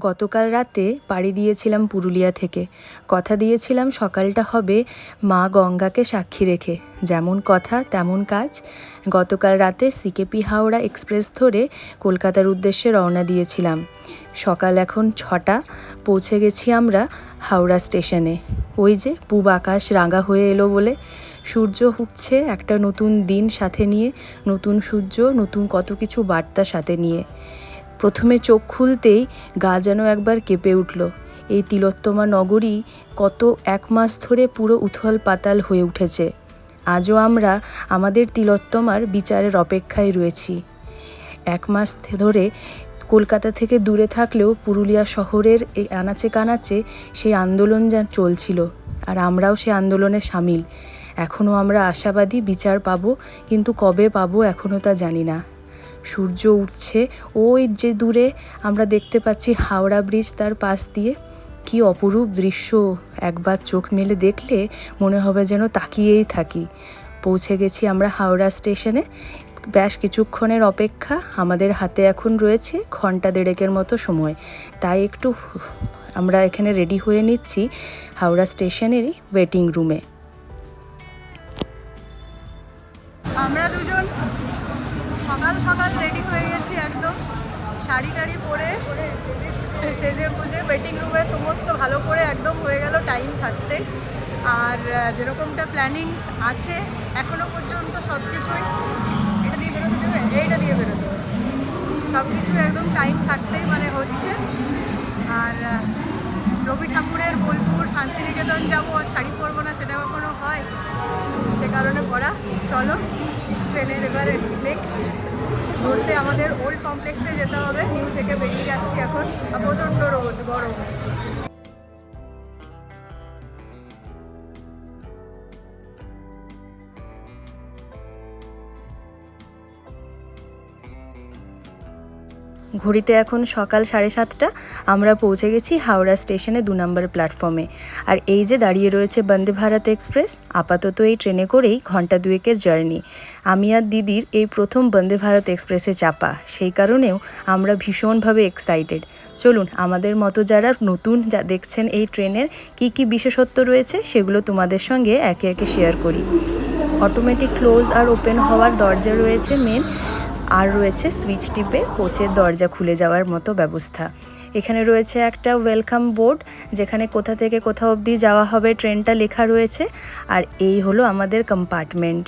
গতকাল রাতে পাড়ি দিয়েছিলাম পুরুলিয়া থেকে। কথা দিয়েছিলাম সকালটা হবে মা গঙ্গাকে সাক্ষী রেখে। যেমন কথা, তেমন কাজ। গতকাল রাতে সিকেপি হাওড়া এক্সপ্রেস ধরে কলকাতার উদ্দেশ্যে রওনা দিয়েছিলাম। সকাল এখন ছটা, পৌঁছে গেছি আমরা হাওড়া স্টেশনে। ওই যে পূব আকাশ রাঙা হয়ে এলো বলে। সূর্য উঠছে একটা নতুন দিন সাথে নিয়ে, নতুন সূর্য, নতুন কত কিছু বার্তা সাথে নিয়ে। প্রথমে চোখ খুলতেই গা যেন একবার কেঁপে উঠল। এই তিলোত্তমা নগরী কত এক মাস ধরে পুরো উথল পাতাল হয়ে উঠেছে। আজও আমরা আমাদের তিলোত্তমার বিচারের অপেক্ষায় রয়েছি। এক মাস ধরে কলকাতা থেকে দূরে থাকলেও পুরুলিয়া শহরের এই আনাচে কানাচে সেই আন্দোলন যা চলছিল আর আমরাও সে আন্দোলনে সামিল। এখনও আমরা আশাবাদী বিচার পাবো, কিন্তু কবে পাবো এখনও তা জানি না। সূর্য উঠছে। ওই যে দূরে আমরা দেখতে পাচ্ছি হাওড়া ব্রিজ তার পাশ দিয়ে। কি অপরূপ দৃশ্য। একবার চোখ মেলে দেখলে মনে হবে যেন তাকিয়েই থাকি। পৌঁছে গেছি আমরা হাওড়া স্টেশনে। বেশ কিছুক্ষণের অপেক্ষা আমাদের হাতে এখন রয়েছে ঘণ্টা দেড়েকের মতো সময়। তাই একটু আমরা এখানে রেডি হয়ে নিচ্ছি হাওড়া স্টেশনেরই ওয়েটিং রুমে শাড়ি টাড়ি পরে সেজে গুজে ওয়েটিং রুমে সমস্ত ভালো করে একদম হয়ে গেল টাইম থাকতে। আর যেরকমটা প্ল্যানিং আছে, এখনও পর্যন্ত সব কিছুই এটা দিয়ে বেরোতে দেবে? এইটা দিয়ে বেরোতে সব কিছু একদম টাইম থাকতেই মানে হচ্ছে। আর রবি ঠাকুরের বোলপুর শান্তিনিকেতন যাব, আর শাড়ি পরবো না, সেটা কখনো হয়। সে কারণে পড়া চলো, ট্রেনের এবারে নেক্সট ধরতে আমাদের ওল্ড কমপ্লেক্সে যেতে হবে নিউ থেকে বেরিয়ে যাচ্ছি এখন। প্রচণ্ড রোদ, গরম। ঘড়িতে এখন সকাল সাড়ে সাতটা, আমরা পৌঁছে গেছি হাওড়া স্টেশনে দু নম্বর প্ল্যাটফর্মে। আর এই যে দাঁড়িয়ে রয়েছে বন্দে ভারত এক্সপ্রেস, আপাতত এই ট্রেনে করেই ঘণ্টা দুয়েকের জার্নি। আমি আর দিদির এই প্রথম বন্দে ভারত এক্সপ্রেসে চাপা, সেই কারণেও আমরা ভীষণভাবে এক্সাইটেড চলুন, আমাদের মতো যারা নতুন যা দেখছেন এই ট্রেনের কি কি বিশেষত্ব রয়েছে, সেগুলো তোমাদের সঙ্গে একে একে শেয়ার করি। অটোমেটিক ক্লোজ আর ওপেন হওয়ার দরজা রয়েছে মেন আর রয়েছে সুইচ টিপে কোচের দরজা খুলে যাওয়ার মতো ব্যবস্থা। এখানে রয়েছে একটা ওয়েলকাম বোর্ড, যেখানে কোথা থেকে কোথাও অবধি যাওয়া হবে ট্রেনটা লেখা রয়েছে। আর এই হলো আমাদের কম্পার্টমেন্ট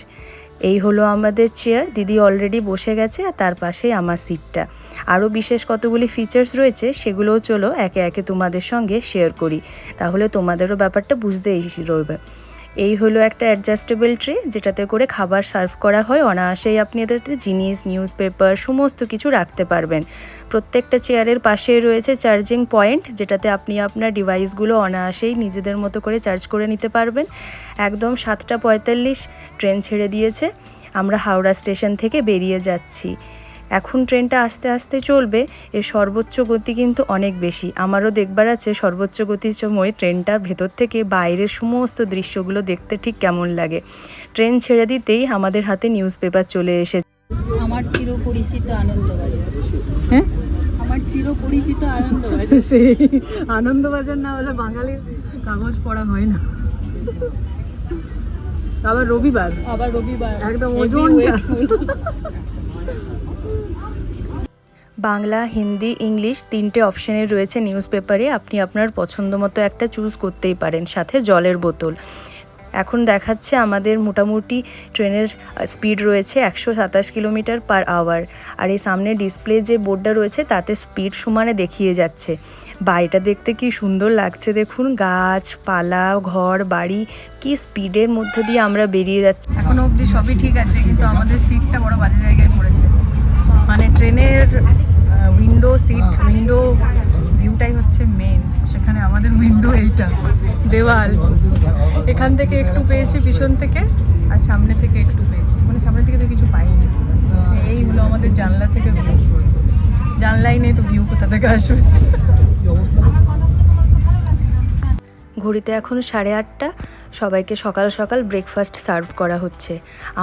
এই হলো আমাদের চেয়ার দিদি অলরেডি বসে গেছে আর তার পাশেই আমার সিটটা আরও বিশেষ কতগুলি ফিচার্স রয়েছে, সেগুলোও চলো একে একে তোমাদের সঙ্গে শেয়ার করি। তাহলে তোমাদেরও ব্যাপারটা বুঝতে ইজি রইবে। এই হলো একটা অ্যাডজাস্টেবল ট্রে যেটাতে করে খাবার সার্ভ করা হয়। অনায়াসেই আপনি এটাতে জিনিস নিউজ পেপার সমস্ত কিছু রাখতে পারবেন। প্রত্যেকটা চেয়ারের পাশে রয়েছে চার্জিং পয়েন্ট যেটাতে আপনি আপনার ডিভাইসগুলো অনায়াসেই নিজেদের মতো করে চার্জ করে নিতে পারবেন। একদম সাতটা পঁয়তাল্লিশ ট্রেন ছেড়ে দিয়েছে। আমরা হাওড়া স্টেশন থেকে বেরিয়ে যাচ্ছি। এখন ট্রেনটা আস্তে আস্তে চলবে এর সর্বোচ্চ গতি কিন্তু অনেক বেশি। আমারও দেখবার আছে সর্বোচ্চ গতির সময় ট্রেনটার ভেতর থেকে বাইরের সমস্ত দৃশ্যগুলো দেখতে ঠিক কেমন লাগে। ট্রেন ছেড়ে দিতেই আমাদের হাতে নিউজ পেপার চলে এসে আমার চিরপরিচিত আনন্দবাজার। হ্যাঁ? আমার চিরপরিচিত আনন্দবাজার। সেই আনন্দবাজার না হলে বাঙালির কাগজ পড়া হয় না। আবার রবিবার। আবার রবিবার। একদম weightful। বাংলা, হিন্দি, ইংলিশ তিনটে অপশানে রয়েছে নিউজ পেপারে আপনি আপনার পছন্দ মতো একটা চুজ করতেই পারেন, সাথে জলের বোতল। এখন দেখাচ্ছে আমাদের মোটামুটি ট্রেনের স্পিড রয়েছে একশো সাতাশ কিলোমিটার পার আওয়ার আর এই সামনে ডিসপ্লে যে বোর্ডটা রয়েছে, তাতে স্পিড সমানে দেখিয়ে যাচ্ছে। বাড়িটা দেখতে কি সুন্দর লাগছে দেখুন গাছ পালা ঘর, বাড়ি, কি স্পিডের মধ্যে দিয়ে আমরা বেরিয়ে যাচ্ছি। এখনও অবধি সবই ঠিক আছে, কিন্তু আমাদের সিটটা বড় বাজে জায়গায় পড়েছে। মানে ট্রেনের উইন্ডো সিট উইন্ডো ভিউটাই হচ্ছে মেন সেখানে আমাদের উইন্ডো এইটা দেওয়াল। এখান থেকে একটু পেয়েছি পিছন থেকে আর সামনে থেকে একটু পেয়েছি। মানে সামনে থেকে তো কিছু পাইনি। এই হলো আমাদের জানলা থেকে ভিউ জানলাই নেই তো ভিউ কোথা থেকে আসবে? ঘড়িতে এখন সাড়ে আটটা। সবাইকে সকাল সকাল ব্রেকফাস্ট সার্ভ করা হচ্ছে।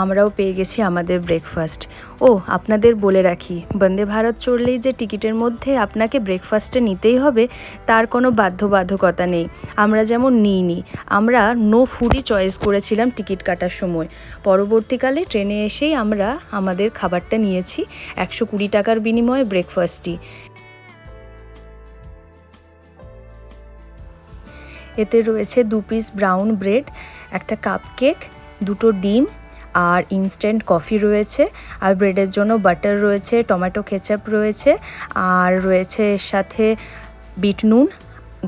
আমরাও পেয়ে গেছি আমাদের ব্রেকফাস্ট ও, আপনাদের বলে রাখি, বন্দে ভারত চড়লেই যে টিকিটের মধ্যে আপনাকে ব্রেকফাস্টে নিতেই হবে, তার কোনো বাধ্যবাধকতা নেই। আমরা যেমন নিইনি, আমরা নো ফুডই চয়েস করেছিলাম টিকিট কাটার সময়। পরবর্তীকালে ট্রেনে এসেই আমরা আমাদের খাবারটা নিয়েছি, একশো কুড়ি টাকার বিনিময়ে ব্রেকফাস্টই এতে রয়েছে দু পিস ব্রাউন ব্রেড একটা কাপ কেক দুটো ডিম আর ইনস্ট্যান্ট কফি রয়েছে। আর ব্রেডের জন্য বাটার রয়েছে টমেটো কেচাপ রয়েছে, আর রয়েছে এর সাথে বিট নুন,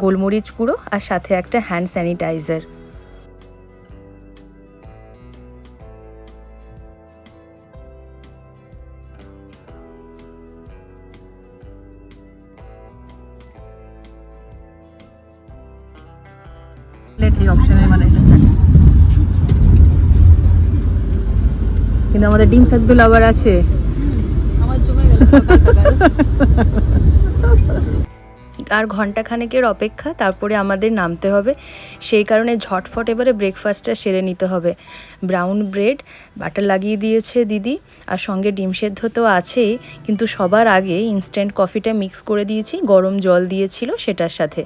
গোলমরিচ গুঁড়ো, আর সাথে একটা হ্যান্ড স্যানিটাইজার এই অপশনে মানে এটা থাকে। কিন্তু আমাদের ডিম সাকদুল আবার আছে। আমার জমে গেল সকাল সকাল। আর ঘন্টাখানেকের অপেক্ষা তারপরে আমাদের নামতে হবে। সেই কারণে ঝটফট এবারে ব্রেকফাস্টটা সেরে নিতে হবে। ব্রাউন ব্রেড বাটার লাগিয়ে দিয়েছে দিদি। আর সঙ্গে ডিম সেদ্ধ তো আছেই কিন্তু সবার আগে ইনস্ট্যান্ট কফিটা মিক্স করে দিয়েছি। গরম জল দিয়েছিল সেটার সাথে।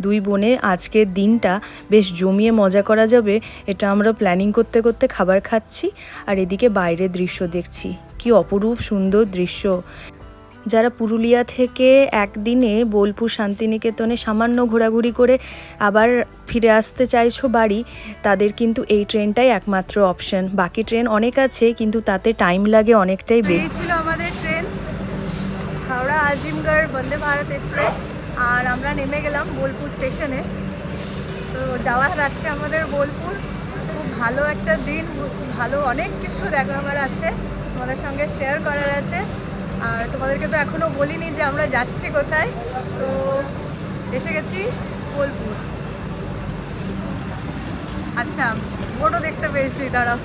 দুই বোনে আজকের দিনটা বেশ জমিয়ে মজা করা যাবে, এটা আমরা প্ল্যানিং করতে করতে খাবার খাচ্ছি আর এদিকে বাইরের দৃশ্য দেখছি। কি অপরূপ সুন্দর দৃশ্য। যারা পুরুলিয়া থেকে একদিনে বোলপুর শান্তিনিকেতনে সামান্য ঘোরাঘুরি করে আবার ফিরে আসতে চাইছো বাড়ি, তাদের কিন্তু এই ট্রেনটাই একমাত্র অপশন বাকি ট্রেন অনেক আছে, কিন্তু তাতে টাইম লাগে অনেকটাই বেশি। ছিল আমাদের ট্রেন। হাওড়া আজিমগড় বন্দে ভারত এক্সপ্রেস। আর আমরা নেমে গেলাম বোলপুর স্টেশনে। তো যাওয়া যাচ্ছে আমাদের বোলপুর। খুব ভালো একটা দিন, ভালো অনেক কিছু দেখাবার আছে, তোমাদের সঙ্গে শেয়ার করার আছে। আর তোমাদেরকে তো এখনও বলিনি যে আমরা যাচ্ছি কোথায়। তো এসে গেছি বোলপুর। আচ্ছা বোটও দেখতে পেয়েছি, দাঁড়াও।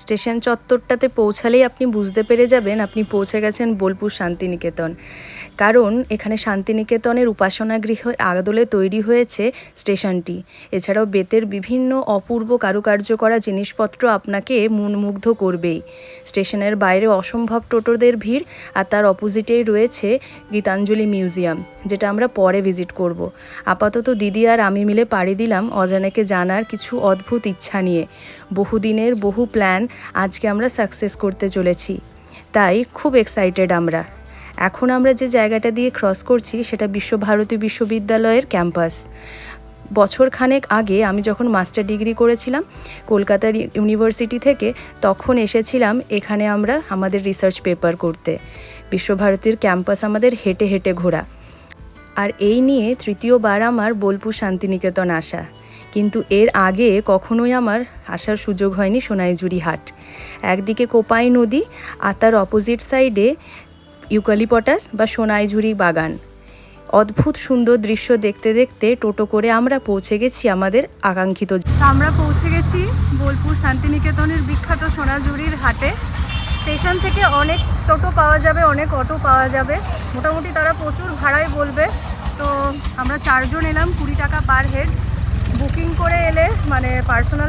স্টেশন চত্বরটাতে পৌঁছালেই আপনি বুঝতে পেরে যাবেন আপনি পৌঁছে গেছেন বোলপুর শান্তিনিকেতন। কারণ এখানে শান্তিনিকেতনের উপাসনা গৃহ আদলে তৈরি হয়েছে স্টেশনটি। এছাড়াও বেতের বিভিন্ন অপূর্ব কারুকার্য করা জিনিসপত্র আপনাকে মনমুগ্ধ করবেই। স্টেশনের বাইরে অসম্ভব টোটোদের ভিড় আর তার অপোজিটেই রয়েছে গীতাঞ্জলি মিউজিয়াম, যেটা আমরা পরে ভিজিট করব। আপাতত দিদি আর আমি মিলে পাড়ি দিলাম অজানাকে জানার কিছু অদ্ভুত ইচ্ছা নিয়ে। বহুদিনের বহু প্ল্যান আজকে আমরা সাকসেস করতে চলেছি। তাই খুব এক্সাইটেড আমরা। এখন আমরা যে জায়গাটা দিয়ে ক্রস করছি, সেটা বিশ্বভারতী বিশ্ববিদ্যালয়ের ক্যাম্পাস বছর খানেক আগে আমি যখন মাস্টার ডিগ্রি করেছিলাম কলকাতার ইউনিভার্সিটি থেকে, তখন এসেছিলাম এখানে আমরা আমাদের রিসার্চ পেপার করতে। বিশ্বভারতীর ক্যাম্পাস আমাদের হেঁটে হেঁটে ঘোরা। আর এই নিয়ে তৃতীয়বার আমার বোলপুর শান্তিনিকেতন আসা। কিন্তু এর আগে কখনোই আমার আসার সুযোগ হয়নি সোনাইজুরি হাট। একদিকে কোপাই নদী আর তার অপোজিট সাইডে ইউকালিপটাস বা সোনাইঝুরি বাগান। অদ্ভুত সুন্দর দৃশ্য দেখতে দেখতে টোটো করে আমরা পৌঁছে গেছি আমাদের আকাঙ্ক্ষিত আমরা পৌঁছে গেছি বোলপুর শান্তিনিকেতনের বিখ্যাত সোনাঝুরির হাটে। স্টেশন থেকে অনেক টোটো পাওয়া যাবে, অনেক অটো পাওয়া যাবে। মোটামুটি তারা প্রচুর ভাড়ায় বলবে। তো আমরা চারজন এলাম, কুড়ি টাকা পার হেড। বুকিং করে এলে মানে পার্সোনাল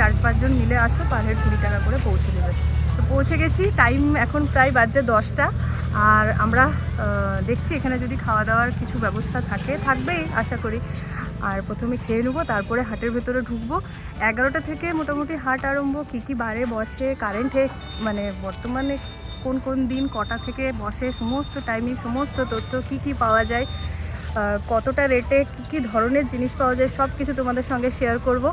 চার পাঁচজন মিলে আসো, পার হেড কুড়ি টাকা করে পৌঁছে দেবে। তো পৌঁছে গেছি, টাইম এখন প্রায় বাজছে দশটা। আর আমরা দেখছি এখানে যদি খাওয়া দাওয়ার কিছু ব্যবস্থা থাকে থাকবেই আশা করি। আর প্রথমে খেয়ে নেব, তারপরে হাটের ভেতরে ঢুকবো। এগারোটা থেকে মোটামুটি হাট আরম্ভ, কী কী বারে বসে কারেন্টে মানে বর্তমানে কোন কোন দিন কটা থেকে বসে, সমস্ত টাইমিং সমস্ত তথ্য কী কী পাওয়া যায় কতটা রেটে কী কী ধরনের জিনিস পাওয়া যায় সব কিছু তোমাদের সঙ্গে শেয়ার করব।